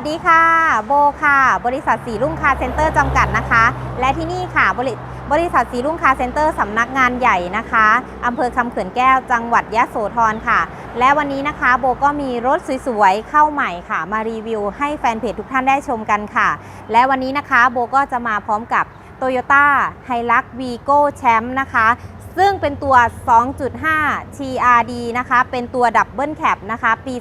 วัสดีค่ะ โบค่ะ บริษัทสีรุ่งคาร์เซ็นเตอร์จำกัดนะคะ และที่นี่ค่ะบริบริษัทสีรุ่งคาร์เซ็นเตอร์สำนักงานใหญ่นะคะอำเภอคำเขื่อนแก้วจังหวัดยะโสธรค่ะ และวันนี้นะคะโบก็มีรถสวยๆเข้าใหม่ค่ะ มารีวิวให้แฟนเพจทุกท่านได้ชมกันค่ะ และวันนี้นะคะโบก็จะมาพร้อมกับ Toyota h i l u x Vigo Champ นะคะ ซึ่งเป็นตัว 2.5 TRD นะคะ เป็นตัวดับเบิลแคปนะคะ ปี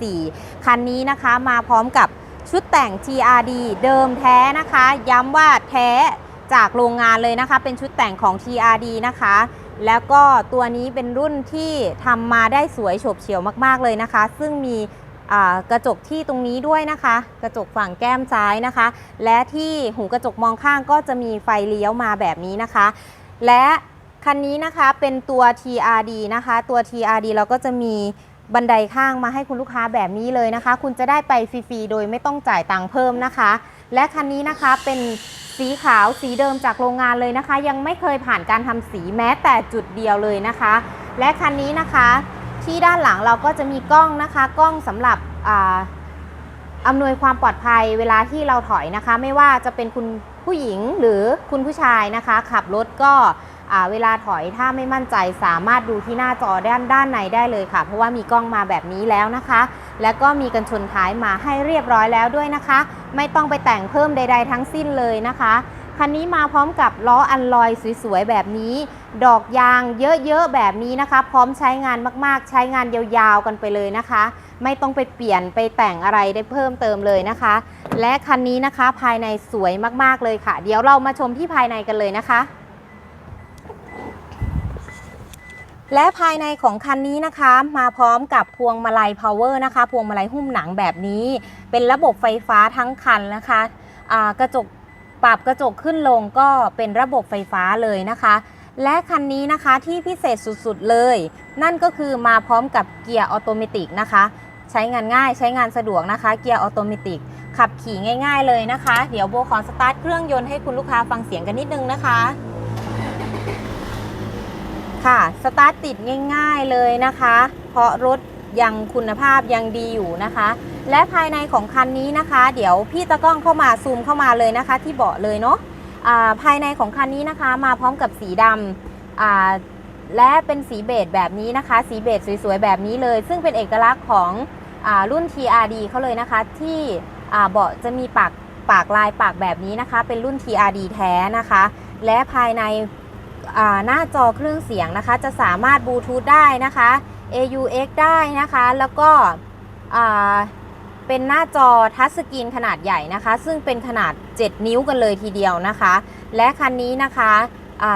2014 คันนี้นะคะมาพร้อมกับชุดแต่ง TRD เดิมแท้นะคะ ย้ำว่าแท้จากโรงงานเลยนะคะ เป็นชุดแต่งของ TRD นะคะ แล้วก็ตัวนี้เป็นรุ่นที่ทำมาได้สวยโฉบเฉี่ยวมาก ๆ เลยนะคะ ซึ่งมี กระจกที่ตรงนี้ด้วยนะคะ กระจกฝั่งแก้มซ้ายนะคะ และที่หูกระจกมองข้างก็จะมีไฟเลี้ยวมาแบบนี้นะคะ และคันนี้นะคะเป็นตัว TRD นะคะ ตัว TRD เราก็จะมีบันไดข้างมาให้คุณลูกค้าแบบนี้เลยนะคะ คุณจะได้ไปฟรีๆโดยไม่ต้องจ่ายตังค์เพิ่มนะคะ และคันนี้นะคะเป็นสีขาวสีเดิมจากโรงงานเลยนะคะ ยังไม่เคยผ่านการทำสีแม้แต่จุดเดียวเลยนะคะ และคันนี้นะคะ ที่ด้านหลังเราก็จะมีกล้องนะคะ กล้องสำหรับอ่าอำนวยความปลอดภัยเวลาที่เราถอยนะคะ ไม่ว่าจะเป็นคุณผู้หญิงหรือคุณผู้ชายนะคะ ขับรถก็เวลาถอยถ้าไม่มั่นใจสามารถดูที่หน้าจอด้านด้านในได้เลยค่ะ เพราะว่ามีกล้องมาแบบนี้แล้วนะคะ แล้วก็มีกันชนท้ายมาให้เรียบร้อยแล้วด้วยนะคะ ไม่ต้องไปแต่งเพิ่มใด ๆ ทั้งสิ้นเลยนะคะ คันนี้มาพร้อมกับล้ออันลอยสวยๆแบบนี้ ดอกยางเยอะๆแบบนี้นะคะ พร้อมใช้งานมากๆ ใช้งานยาวๆกันไปเลยนะคะ ไม่ต้องไปเปลี่ยนไปแต่งอะไรได้เพิ่มเติมเลยนะคะ และคันนี้นะคะภายในสวยมากๆเลยค่ะ เดี๋ยวเรามาชมที่ภายในกันเลยนะคะและภายในของคันนี้นะคะ มาพร้อมกับพวงมาลัย power นะคะ พวงมาลัยหุ้มหนังแบบนี้ เป็นระบบไฟฟ้าทั้งคันนะคะอ่ากระจก ปรับกระจกขึ้นลงก็เป็นระบบไฟฟ้าเลยนะคะ และคันนี้นะคะที่พิเศษสุดๆเลย นั่นก็คือมาพร้อมกับเกียร์ออโตเมติกนะคะ ใช้งานง่ายใช้งานสะดวกนะคะ เกียร์ออโตเมติกขับขี่ง่าย ๆ เลยนะคะ เดี๋ยวโบขอสตาร์ทเครื่องยนต์ให้คุณลูกค้าฟังเสียงกันนิดนึงนะคะค่ะ สตาร์ทติดง่าย ๆเลยนะคะ เพราะรถ ยังคุณภาพยังดีอยู่นะคะ และภายในของคันนี้นะคะ เดี๋ยวพี่ตะกล้องเข้ามาซูมเข้ามาเลยนะคะ ที่เบาะเลยเนาะอ่าภายในของคันนี้นะคะ มาพร้อมกับสีดำและเป็นสีเบจแบบนี้นะคะ สีเบจสวยๆแบบนี้เลย ซึ่งเป็นเอกลักษณ์ของอรุ่น TRD เขาเลยนะคะ ที่เบาะจะมีปากปากลายปากแบบนี้นะคะ เป็นรุ่น TRD แท้นะคะ และภายในหน้าจอเครื่องเสียงนะคะ จะสามารถบลูทูธได้นะคะ AUX ได้นะคะ แล้วก็เป็นหน้าจอทัชสกรีนขนาดใหญ่นะคะ ซึ่งเป็นขนาด 7 นิ้วกันเลยทีเดียวนะคะ และคันนี้นะคะ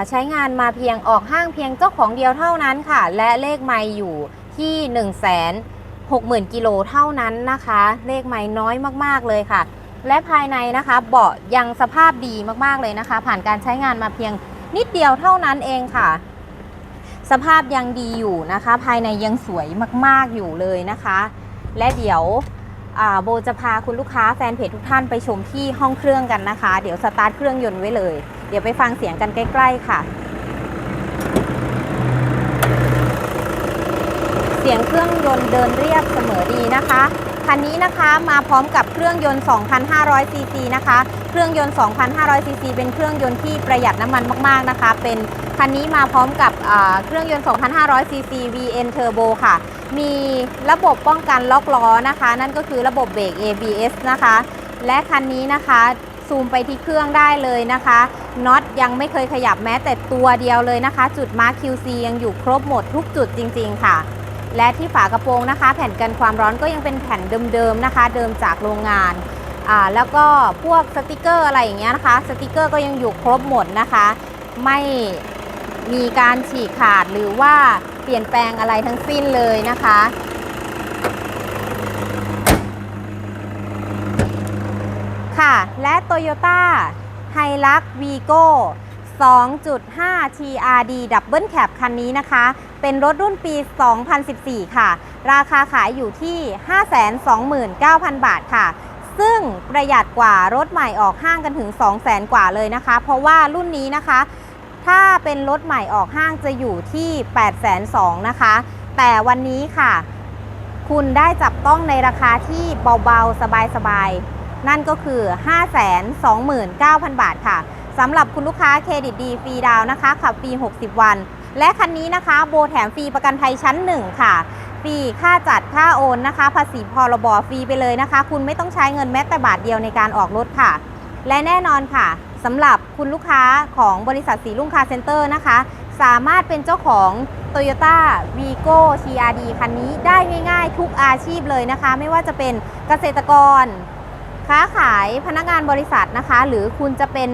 ใช้งานมาเพียงออกห้างเพียงเจ้าของเดียวเท่านั้นค่ะ และเลขไมล์อยู่ที่ 1 6 0 0 0 0กิโลเท่านั้นนะคะ เลขไมล์น้อยมากๆเลยค่ะ และภายในนะคะเบาะยังสภาพดีมากๆเลยนะคะ ผ่านการใช้งานมาเพียงนิดเดียวเท่านั้นเองค่ะ สภาพยังดีอยู่นะคะ ภายในยังสวยมากๆอยู่เลยนะคะ และเดี๋ยวโบจะพาคุณลูกค้าแฟนเพจทุกท่านไปชมที่ห้องเครื่องกันนะคะ เดี๋ยวสตาร์ทเครื่องยนต์ไว้เลย เดี๋ยวไปฟังเสียงกันใกล้ ๆ ค่ะ เสียงเครื่องยนต์เดินเรียบเสมอดีนะคะ คันนี้นะคะมาพร้อมกับเครื่องยนต์ 2,500 ซีซีนะคะ เครื่องยนต์ 2,500 ซีซีเป็นเครื่องยนต์ที่ประหยัดน้ำมันมากๆนะคะ เป็นคันนี้มาพร้อมกับเครื่องยนต์ 2,500 ซีซี VN Turbo ค่ะ มีระบบป้องกันล็อกล้อนะคะ นั่นก็คือระบบเบรก ABS นะคะ และคันนี้นะคะซูมไปที่เครื่องได้เลยนะคะน็อตยังไม่เคยขยับแม้แต่ตัวเดียวเลยนะคะ จุดมาร์ค QC ยังอยู่ครบหมดทุกจุดจริง ๆ ค่ะ และที่ฝากระโปรงนะคะ แผ่นกันความร้อนก็ยังเป็นแผ่นเดิมๆนะคะ เดิมจากโรงงานอ่าแล้วก็พวกสติกเกอร์อะไรอย่างเงี้ยนะคะสติกเกอร์ก็ยังอยู่ครบหมดนะคะ ไม่มีการฉีกขาดหรือว่าเปลี่ยนแปลงอะไรทั้งสิ้นเลยนะคะค่ะและ Toyota h i l u x Vigo 2.5 TRD Double Cab คันนี้นะคะ เป็นรถรุ่นปี 2014 ค่ะ ราคาขายอยู่ที่ 529,000 บาทค่ะ ซึ่งประหยัดกว่ารถใหม่ออกห้างกันถึง 200,000 กว่าเลยนะคะ เพราะว่ารุ่นนี้นะคะ ถ้าเป็นรถใหม่ออกห้างจะอยู่ที่ 802,000นะคะ แต่วันนี้ค่ะ คุณได้จับต้องในราคาที่เบาๆ สบายๆ นั่นก็คือ 529,000 บาทค่ะ สำหรับคุณลูกค้าเครดิตดีฟรีดาวนะคะขับฟรี 60 วัน และคันนี้นะคะโบแถมฟรีประกันภัยชั้น 1 ค่ะฟรีค่าจัดค่าโอนนะคะ ภาษีพรบฟรีไปเลยนะคะ คุณไม่ต้องใช้เงินแม้แต่บาทเดียวในการออกรถค่ะ และแน่นอนค่ะสำหรับคุณลูกค้าของบริษัทสีลุ่งคารเซ็นเตอร์นะคะ สามารถเป็นเจ้าของ Toyota Vigo TRD คันนี้ได้ง่ายๆ ทุกอาชีพเลยนะคะ ไม่ว่าจะเป็นเกษตรกร ค้าขายพนักงานบริษัทนะคะ หรือคุณจะเป็น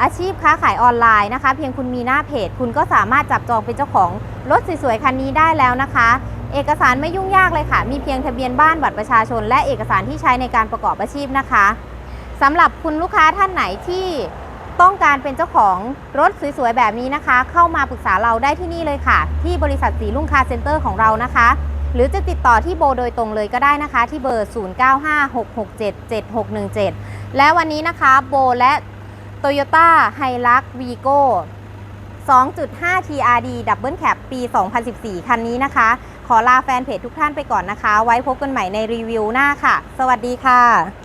อาชีพค้าขายออนไลน์นะคะ เพียงคุณมีหน้าเพจ คุณก็สามารถจับจองเป็นเจ้าของรถสวยๆคันนี้ได้แล้วนะคะ เอกสารไม่ยุ่งยากเลยค่ะ มีเพียงทะเบียนบ้านบัตรประชาชน และเอกสารที่ใช้ในการประกอบอาชีพนะคะสำหรับคุณลูกค้าท่านไหนที่ต้องการเป็นเจ้าของรถสวยๆแบบนี้นะคะ เข้ามาปรึกษาเราได้ที่นี่เลยค่ะ ที่บริษัทสีลุ่งคารเซ็นเตอร์ของเรานะคะ หรือจะติดต่อที่โบโดยตรงเลยก็ได้นะคะ ที่เบอร์ 0956677617 และวันนี้นะคะโบและ Toyota Hilux Vigo 2.5 TRD Double Cab ปี 2014 คันนี้นะคะ ขอลาแฟนเพจทุกท่านไปก่อนนะคะ ไว้พบกันใหม่ในรีวิวหน้าค่ะ สวัสดีค่ะ